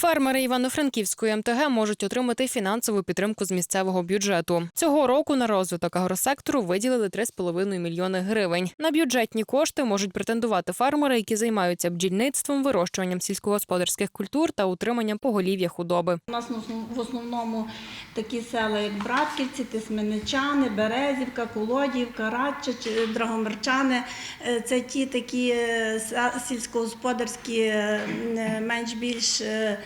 Фермери Івано-Франківської МТГ можуть отримати фінансову підтримку з місцевого бюджету. Цього року на розвиток агросектору виділили 3,5 мільйони гривень. На бюджетні кошти можуть претендувати фермери, які займаються бджільництвом, вирощуванням сільськогосподарських культур та утриманням поголів'я худоби. У нас в основному такі села, як Братківці, Тисменичани, Березівка, Колодівка, Радча, чи Драгомирчани. Е, Це ті такі е, сільськогосподарські е, менш-більш е, ем,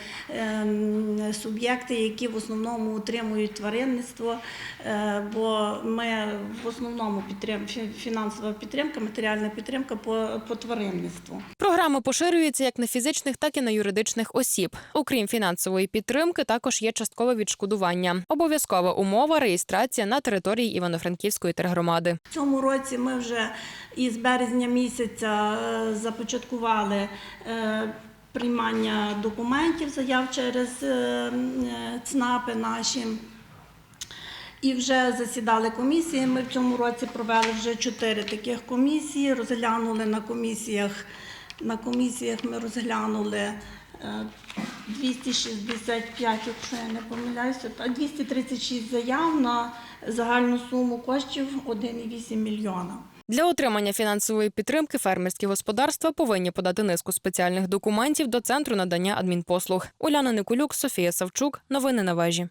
суб'єкти, які в основному утримують тваринництво, е, бо ми в основному підтрим, фінансова підтримка, матеріальна підтримка по, по тваринництву. Програма поширюється як на фізичних, так і на юридичних осіб. Окрім фінансової підтримки, також є часткове відшкодування. Обов'язкова умова реєстрація на території Івано-Франківської тергромади. В цьому році ми вже із березня місяця е, започаткували е, приймання документів, заяв через е, е, ЦНАПи наші. І вже засідали комісії. Ми в цьому році провели вже чотири таких комісії. Розглянули на комісіях. На комісіях ми розглянули е, 265, якщо я не помиляюся, та 236 заяв на загальну суму коштів 1,8 мільйона. Для отримання фінансової підтримки фермерські господарства повинні подати низку спеціальних документів до центру надання адмінпослуг. Уляна Никулюк, Софія Савчук. Новини на вежі.